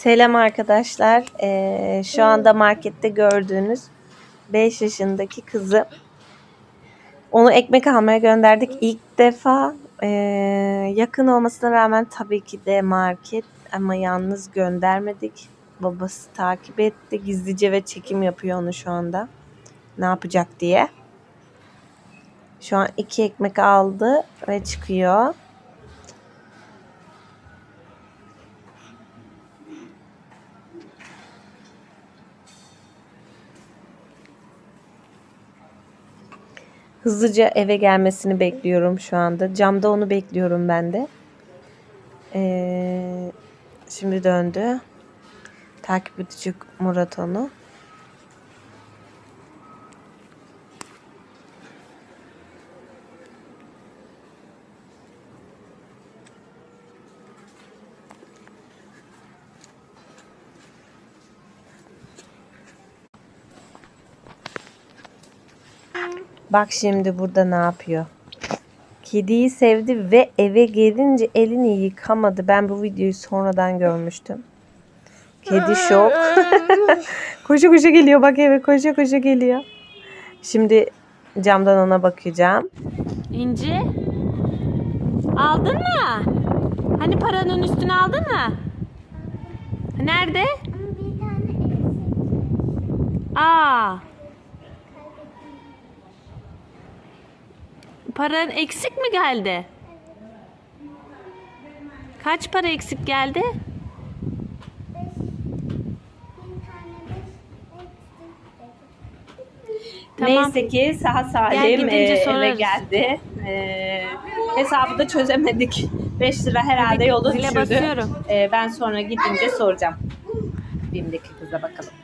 Selam arkadaşlar. Ee, şu anda markette gördüğünüz 5 yaşındaki kızı onu ekmek almaya gönderdik. İlk defa ee, yakın olmasına rağmen tabii ki de market ama yalnız göndermedik. Babası takip etti gizlice ve çekim yapıyor onu şu anda. Ne yapacak diye. Şu an iki ekmek aldı ve çıkıyor. Hızlıca eve gelmesini bekliyorum şu anda. Camda onu bekliyorum ben de. Ee, şimdi döndü. Takip edecek Murat onu. Bak şimdi burada ne yapıyor. Kediyi sevdi ve eve gelince elini yıkamadı. Ben bu videoyu sonradan görmüştüm. Kedi şok. koşa koşa geliyor bak eve koşa koşa geliyor. Şimdi camdan ona bakacağım. İnci. Aldın mı? Hani paranın üstünü aldın mı? Nerede? Aa. Paran eksik mi geldi? Kaç para eksik geldi? Tamam. Neyse ki sağ Gel salim gidince e, eve geldi. E, hesabı da çözemedik. 5 lira herhalde zile düşürdü. E, ben sonra gidince soracağım. Bim'deki kıza bakalım.